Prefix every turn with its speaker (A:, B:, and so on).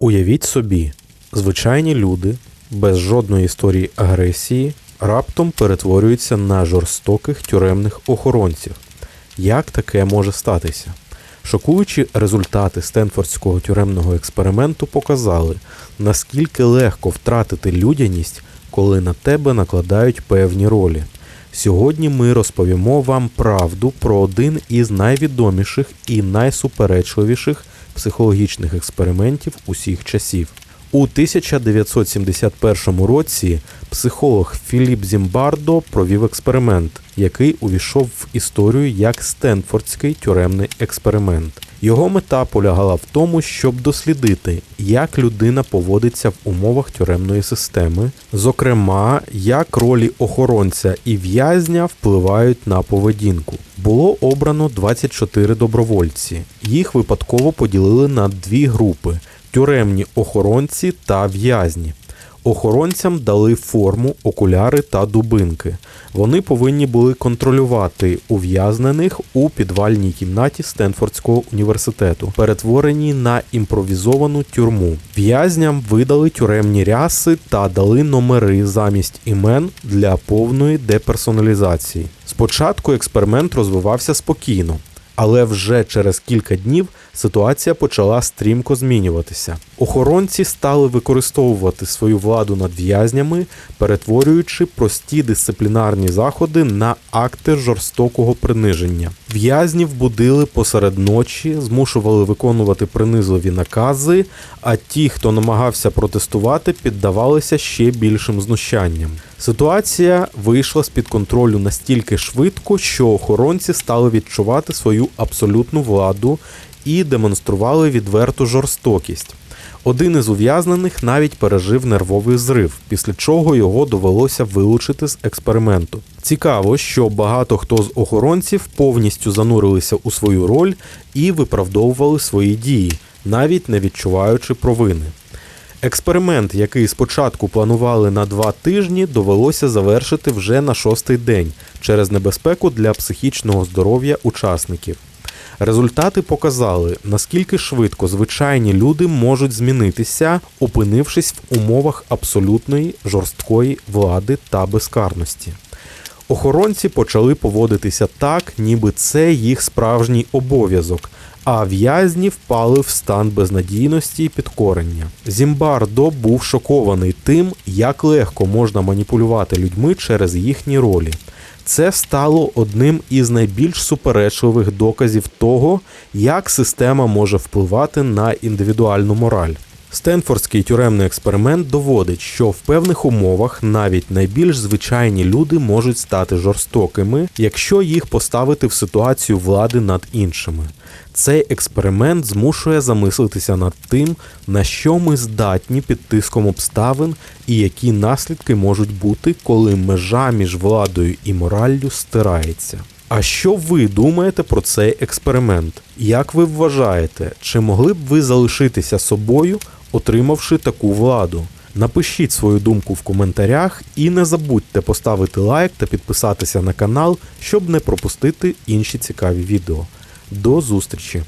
A: Уявіть собі, звичайні люди без жодної історії агресії раптом перетворюються на жорстоких тюремних охоронців. Як таке може статися? Шокуючі результати Стенфордського тюремного експерименту показали, наскільки легко втратити людяність, коли на тебе накладають певні ролі. Сьогодні ми розповімо вам правду про один із найвідоміших і найсуперечливіших психологічних експериментів усіх часів. У 1971 році психолог Філіп Зімбардо провів експеримент, який увійшов в історію як Стенфордський тюремний експеримент. Його мета полягала в тому, щоб дослідити, як людина поводиться в умовах тюремної системи, зокрема, як ролі охоронця і в'язня впливають на поведінку. Було обрано 24 добровольці. Їх випадково поділили на дві групи: тюремні охоронці та в'язні. Охоронцям дали форму, окуляри та дубинки. Вони повинні були контролювати ув'язнених у підвальній кімнаті Стенфордського університету, перетвореній на імпровізовану тюрму. В'язням видали тюремні ряси та дали номери замість імен для повної деперсоналізації. Спочатку експеримент розвивався спокійно. Але вже через кілька днів ситуація почала стрімко змінюватися. Охоронці стали використовувати свою владу над в'язнями, перетворюючи прості дисциплінарні заходи на акти жорстокого приниження. В'язнів будили посеред ночі, змушували виконувати принизливі накази, а ті, хто намагався протестувати, піддавалися ще більшим знущанням. Ситуація вийшла з-під контролю настільки швидко, що охоронці стали відчувати свою абсолютну владу і демонстрували відверту жорстокість. Один із ув'язнених навіть пережив нервовий зрив, після чого його довелося вилучити з експерименту. Цікаво, що багато хто з охоронців повністю занурилися у свою роль і виправдовували свої дії, навіть не відчуваючи провини. Експеримент, який спочатку планували на два тижні, довелося завершити вже на шостий день через небезпеку для психічного здоров'я учасників. Результати показали, наскільки швидко звичайні люди можуть змінитися, опинившись в умовах абсолютної жорсткої влади та безкарності. Охоронці почали поводитися так, ніби це їх справжній обов'язок, а в'язні впали в стан безнадійності і підкорення. Зімбардо був шокований тим, як легко можна маніпулювати людьми через їхні ролі. Це стало одним із найбільш суперечливих доказів того, як система може впливати на індивідуальну мораль. Стенфордський тюремний експеримент доводить, що в певних умовах навіть найбільш звичайні люди можуть стати жорстокими, якщо їх поставити в ситуацію влади над іншими. Цей експеримент змушує замислитися над тим, на що ми здатні під тиском обставин і які наслідки можуть бути, коли межа між владою і мораллю стирається. А що ви думаєте про цей експеримент? Як ви вважаєте, чи могли б ви залишитися собою, отримавши таку владу? Напишіть свою думку в коментарях і не забудьте поставити лайк та підписатися на канал, щоб не пропустити інші цікаві відео. До зустрічі!